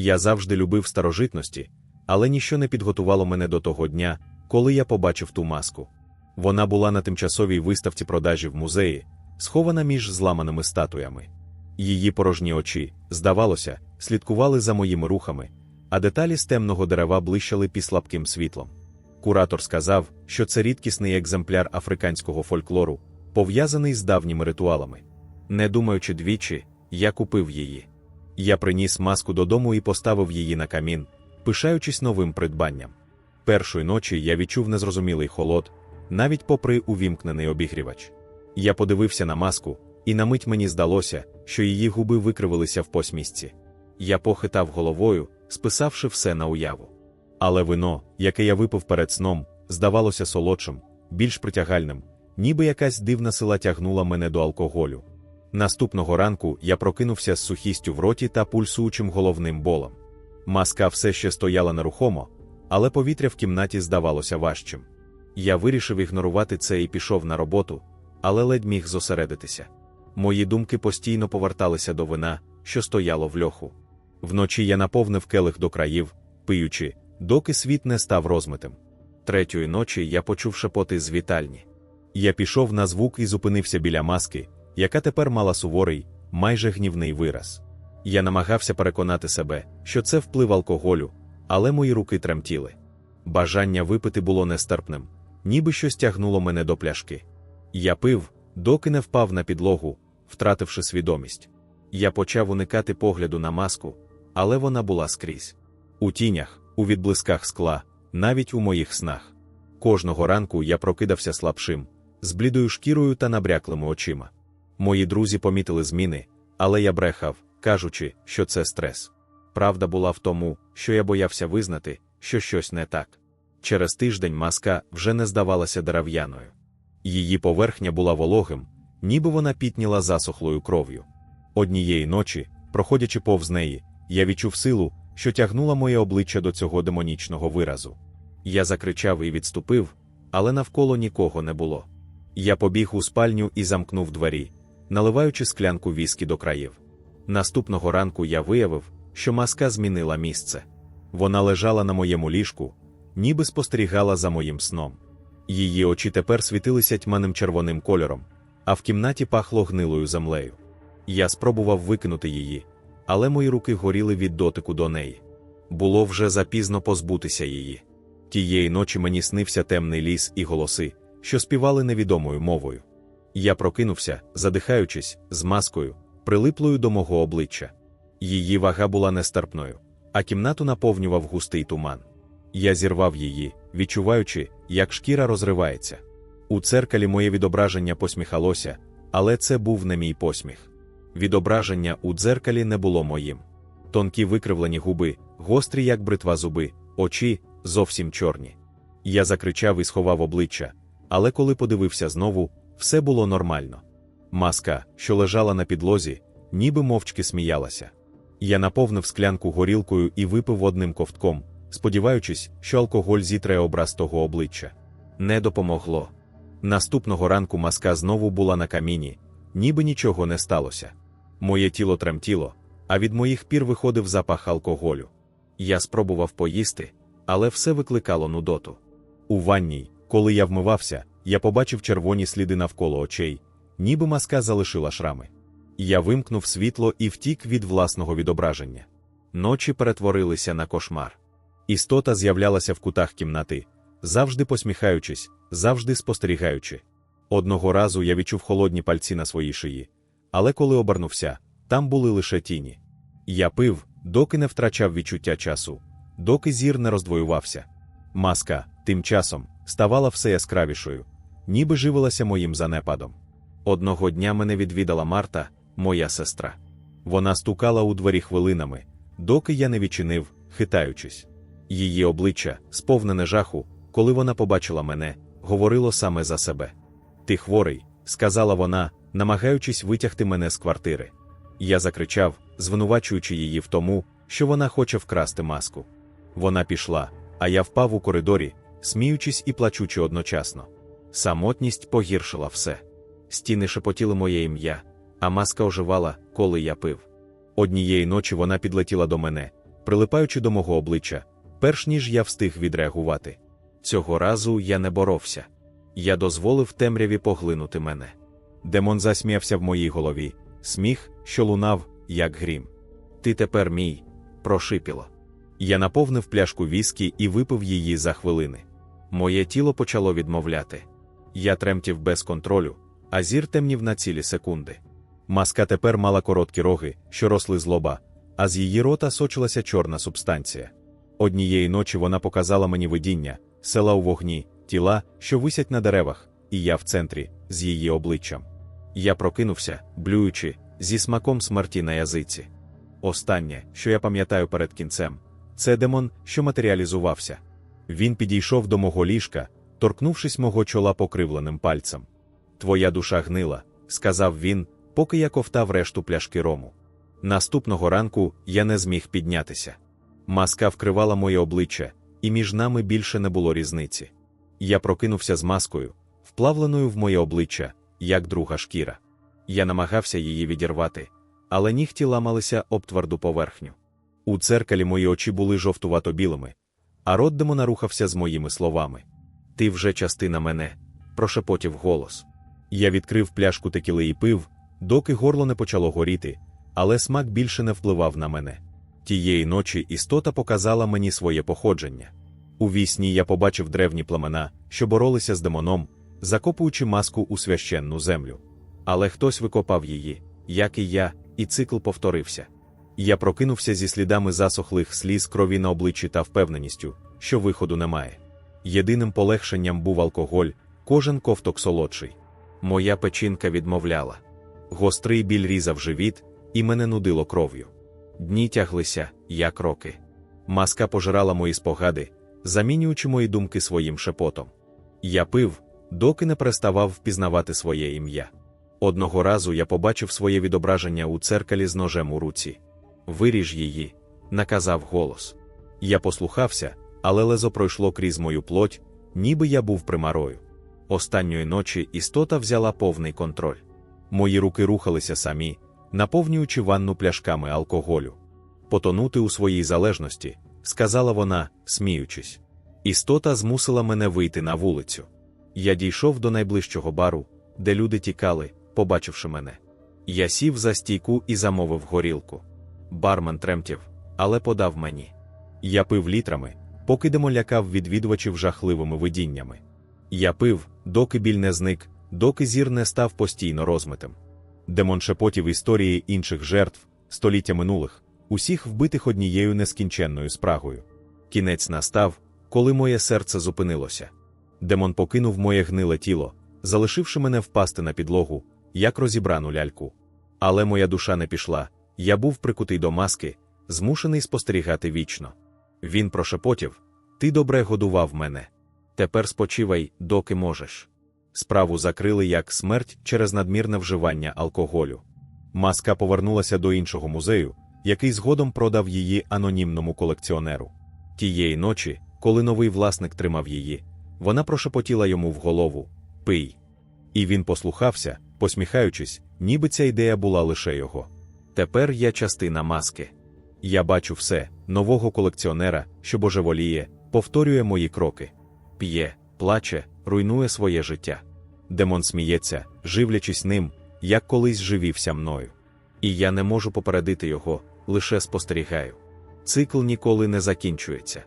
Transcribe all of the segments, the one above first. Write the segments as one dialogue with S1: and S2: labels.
S1: Я завжди любив старожитності, але ніщо не підготувало мене до того дня, коли я побачив ту маску. Вона була на тимчасовій виставці продажі в музеї, схована між зламаними статуями. Її порожні очі, здавалося, слідкували за моїми рухами, а деталі з темного дерева блищали під слабким світлом. Куратор сказав, що це рідкісний екземпляр африканського фольклору, пов'язаний з давніми ритуалами. Не думаючи двічі, я купив її. Я приніс маску додому і поставив її на камін, пишаючись новим придбанням. Першої ночі я відчув незрозумілий холод, навіть попри увімкнений обігрівач. Я подивився на маску, і на мить мені здалося, що її губи викривилися в посмішці. Я похитав головою, списавши все на уяву. Але вино, яке я випив перед сном, здавалося солодшим, більш притягальним, ніби якась дивна сила тягнула мене до алкоголю. Наступного ранку я прокинувся з сухістю в роті та пульсуючим головним болем. Маска все ще стояла нерухомо, але повітря в кімнаті здавалося важчим. Я вирішив ігнорувати це і пішов на роботу, але ледь міг зосередитися. Мої думки постійно поверталися до вина, що стояло в льоху. Вночі я наповнив келих до країв, пиючи, доки світ не став розмитим. Третьої ночі я почув шепоти з вітальні. Я пішов на звук і зупинився біля маски, яка тепер мала суворий, майже гнівний вираз. Я намагався переконати себе, що це вплив алкоголю, але мої руки тремтіли. Бажання випити було нестерпним, ніби щось тягнуло мене до пляшки. Я пив, доки не впав на підлогу, втративши свідомість. Я почав уникати погляду на маску, але вона була скрізь. У тінях, у відблисках скла, навіть у моїх снах. Кожного ранку я прокидався слабшим, з блідою шкірою та набряклими очима. Мої друзі помітили зміни, але я брехав, кажучи, що це стрес. Правда була в тому, що я боявся визнати, що щось не так. Через тиждень маска вже не здавалася дерев'яною. Її поверхня була вологим, ніби вона пітніла засохлою кров'ю. Однієї ночі, проходячи повз неї, я відчув силу, що тягнула моє обличчя до цього демонічного виразу. Я закричав і відступив, але навколо нікого не було. Я побіг у спальню і замкнув двері, наливаючи склянку віскі до країв. Наступного ранку я виявив, що маска змінила місце. Вона лежала на моєму ліжку, ніби спостерігала за моїм сном. Її очі тепер світилися тьманим червоним кольором, а в кімнаті пахло гнилою землею. Я спробував викинути її, але мої руки горіли від дотику до неї. Було вже запізно позбутися її. Тієї ночі мені снився темний ліс і голоси, що співали невідомою мовою. Я прокинувся, задихаючись, з маскою, прилиплою до мого обличчя. Її вага була нестерпною, а кімнату наповнював густий туман. Я зірвав її, відчуваючи, як шкіра розривається. У церкалі моє відображення посміхалося, але це був не мій посміх. Відображення у дзеркалі не було моїм. Тонкі викривлені губи, гострі, як бритва зуби, очі зовсім чорні. Я закричав і сховав обличчя, але коли подивився знову, все було нормально. Маска, що лежала на підлозі, ніби мовчки сміялася. Я наповнив склянку горілкою і випив одним ковтком, сподіваючись, що алкоголь зітре образ того обличчя. Не допомогло. Наступного ранку маска знову була на каміні, ніби нічого не сталося. Моє тіло тремтіло, а від моїх пір виходив запах алкоголю. Я спробував поїсти, але все викликало нудоту. У ванній, коли я вмивався, я побачив червоні сліди навколо очей, ніби маска залишила шрами. Я вимкнув світло і втік від власного відображення. Ночі перетворилися на кошмар. Істота з'являлася в кутах кімнати, завжди посміхаючись, завжди спостерігаючи. Одного разу я відчув холодні пальці на своїй шиї, але коли обернувся, там були лише тіні. Я пив, доки не втрачав відчуття часу, доки зір не роздвоювався. Маска, тим часом, ставала все яскравішою, ніби живилася моїм занепадом. Одного дня мене відвідала Марта, моя сестра. Вона стукала у двері хвилинами, доки я не відчинив, хитаючись. Її обличчя, сповнене жаху, коли вона побачила мене, говорило саме за себе. Ти хворий, сказала вона, намагаючись витягти мене з квартири. Я закричав, звинувачуючи її в тому, що вона хоче вкрасти маску. Вона пішла, а я впав у коридорі, сміючись і плачучи одночасно. Самотність погіршила все. Стіни шепотіли моє ім'я, а маска оживала, коли я пив. Однієї ночі вона підлетіла до мене, прилипаючи до мого обличчя, перш ніж я встиг відреагувати. Цього разу я не боровся. Я дозволив темряві поглинути мене. Демон засміявся в моїй голові, сміх, що лунав, як грім. Ти тепер мій, прошипіло. Я наповнив пляшку віскі і випив її за хвилини. Моє тіло почало відмовляти. Я тремтів без контролю, а зір темнів на цілі секунди. Маска тепер мала короткі роги, що росли з лоба, а з її рота сочилася чорна субстанція. Однієї ночі вона показала мені видіння, села у вогні, тіла, що висять на деревах, і я в центрі, з її обличчям. Я прокинувся, блюючи, зі смаком смерті на язиці. Останнє, що я пам'ятаю перед кінцем, це демон, що матеріалізувався. Він підійшов до мого ліжка, торкнувшись мого чола покривленим пальцем. Твоя душа гнила, сказав він, поки я ковтав решту пляшки рому. Наступного ранку я не зміг піднятися. Маска вкривала моє обличчя, і між нами більше не було різниці. Я прокинувся з маскою, вплавленою в моє обличчя, як друга шкіра. Я намагався її відірвати, але нігті ламалися об тверду поверхню. У церкалі мої очі були жовтувато білими, а рот демона рухався з моїми словами. Ти вже частина мене, прошепотів голос. Я відкрив пляшку текіли і пив, доки горло не почало горіти, але смак більше не впливав на мене. Тієї ночі істота показала мені своє походження. У вісні я побачив древні племена, що боролися з демоном, закопуючи маску у священну землю. Але хтось викопав її, як і я, і цикл повторився. Я прокинувся зі слідами засохлих сліз крові на обличчі та впевненістю, що виходу немає. Єдиним полегшенням був алкоголь, кожен ковток солодший. Моя печінка відмовляла. Гострий біль різав живіт, і мене нудило кров'ю. Дні тяглися, як роки. Маска пожирала мої спогади, замінюючи мої думки своїм шепотом. Я пив, доки не переставав впізнавати своє ім'я. Одного разу я побачив своє відображення у церкалі з ножем у руці. Виріж її, наказав голос. Я послухався, але лезо пройшло крізь мою плоть, ніби я був примарою. Останньої ночі істота взяла повний контроль. Мої руки рухалися самі, наповнюючи ванну пляшками алкоголю. Потонути у своїй залежності, сказала вона, сміючись. Істота змусила мене вийти на вулицю. Я дійшов до найближчого бару, де люди тікали, побачивши мене. Я сів за стійку і замовив горілку. Бармен тремтів, але подав мені. Я пив літрами, поки демо лякав відвідувачів жахливими видіннями. Я пив, доки біль не зник, доки зір не став постійно розмитим. Демон шепотів історії інших жертв, століття минулих, усіх вбитих однією нескінченною спрагою. Кінець настав, коли моє серце зупинилося. Демон покинув моє гниле тіло, залишивши мене впасти на підлогу, як розібрану ляльку. Але моя душа не пішла, я був прикутий до маски, змушений спостерігати вічно. Він прошепотів: Ти добре годував мене. Тепер спочивай, доки можеш. Справу закрили як смерть через надмірне вживання алкоголю. Маска повернулася до іншого музею, який згодом продав її анонімному колекціонеру. Тієї ночі, коли новий власник тримав її, вона прошепотіла йому в голову Пий. І він послухався, посміхаючись, ніби ця ідея була лише його. Тепер я частина маски. Я бачу все, нового колекціонера, що божеволіє, повторює мої кроки. П'є, плаче, руйнує своє життя. Демон сміється, живлячись ним, як колись живівся мною. І я не можу попередити його, лише спостерігаю. Цикл ніколи не закінчується.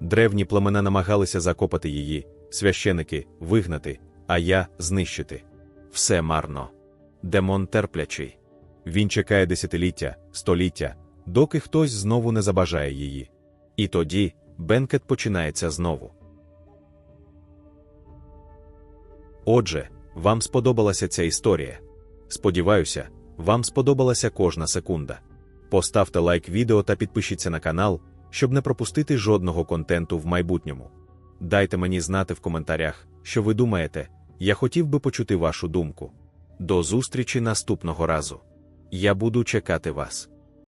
S1: Древні племена намагалися закопати її, священики вигнати, а я знищити. Все марно. Демон терплячий. Він чекає десятиліття, століття, доки хтось знову не забажає її. І тоді бенкет починається знову. Отже, вам сподобалася ця історія. Сподіваюся, вам сподобалася кожна секунда. Поставте лайк відео та підпишіться на канал, щоб не пропустити жодного контенту в майбутньому. Дайте мені знати в коментарях, що ви думаєте, я хотів би почути вашу думку. До зустрічі наступного разу. Я буду чекати вас.